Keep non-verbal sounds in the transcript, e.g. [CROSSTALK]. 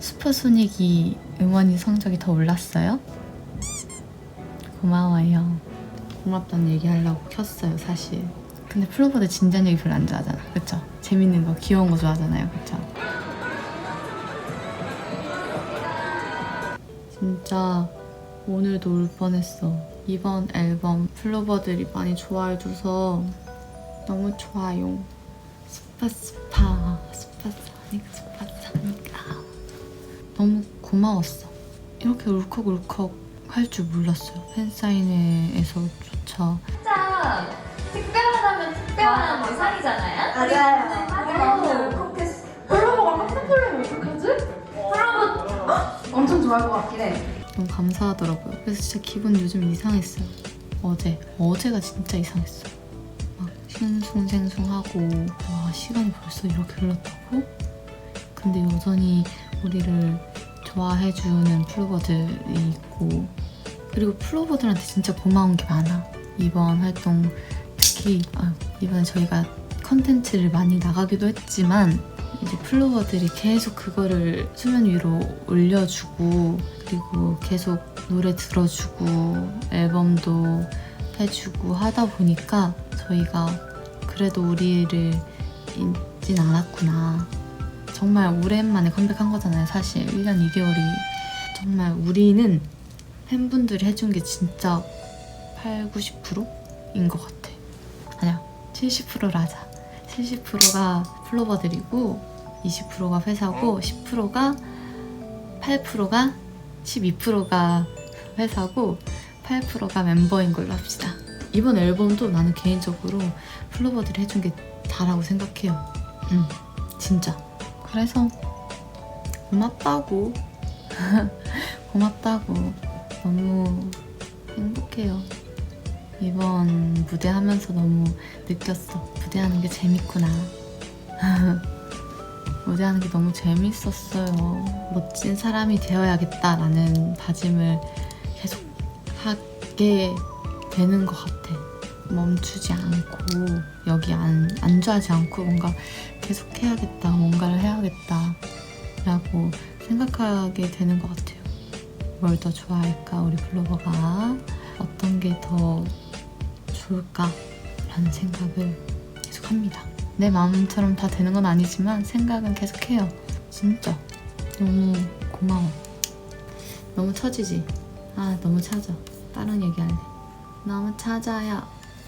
슈퍼소닉이 응원이 성적이 더 올랐어요? 고마워요. 고맙다는 얘기 하려고 켰어요, 사실. 근데 플로버들 진지한 얘기 별로 안 좋아하잖아. 그쵸? 재밌는 거, 귀여운 거 좋아하잖아요. 그쵸? 진짜 오늘도 울 뻔했어. 이번 앨범 플로버들이 많이 좋아해줘서 너무 좋아요. 스파 스파, 스파사닉, 스파사닉. 아. 너무 고마웠어. 이렇게 울컥울컥 할 줄 몰랐어요. 팬사인회에서조차. 진짜 특별하다면 특별한 대상이잖아요. 맞아요. 맞아요. 콘테스트. 플로버가 깜짝 놀라면 어떡하지? 엄청 좋아할 것 같긴 해. 너무 감사하더라고요. 그래서 진짜 기분 요즘 이상했어요. 어제 어제가 진짜 이상했어. 막 싱숭생숭하고 와 시간이 벌써 이렇게 흘렀다고? 근데 여전히 우리를 좋아해주는 플로버들이 있고 그리고 플로버들한테 진짜 고마운 게 많아. 이번 활동 특히 아, 이번에 저희가 컨텐츠를 많이 나가기도 했지만 이제 플로버들이 계속 그거를 수면 위로 올려주고 그리고 계속 노래 들어주고 앨범도 해주고 하다 보니까 저희가 그래도 우리를 잊진 않았구나. 정말 오랜만에 컴백한 거잖아요, 사실. 1년 2개월이. 정말 우리는 팬분들이 해준 게 진짜 8, 90%인 것 같아. 아니야, 70%라 하자. 70%가 플로버들이고 20%가 회사고 10%가 8%가 12%가 회사고 8%가 멤버인 걸로 합시다. 이번 앨범도 나는 개인적으로 플로버들이 해준 게 다라고 생각해요. 응, 진짜. 그래서 고맙다고 [LAUGHS] 고맙다고 너무 행복해요. 이번 무대 하면서 너무 느꼈어. 무대하는 게 재밌구나. [LAUGHS] 무대하는 게 너무 재밌었어요. 멋진 사람이 되어야겠다라는 다짐을 계속 하게 되는 것 같아. 멈추지 않고 여기 안, 안주하지 않고 뭔가 계속 해야겠다, 뭔가를 해야겠다 라고 생각하게 되는 것 같아요. 뭘 더 좋아할까, 우리 블로버가 어떤 게 더 좋을까 라는 생각을 계속 합니다. 내 마음처럼 다 되는 건 아니지만 생각은 계속 해요. 진짜 너무 고마워. 너무 처지지? 아 너무 찾아. 다른 얘기할래. 너무 찾아요.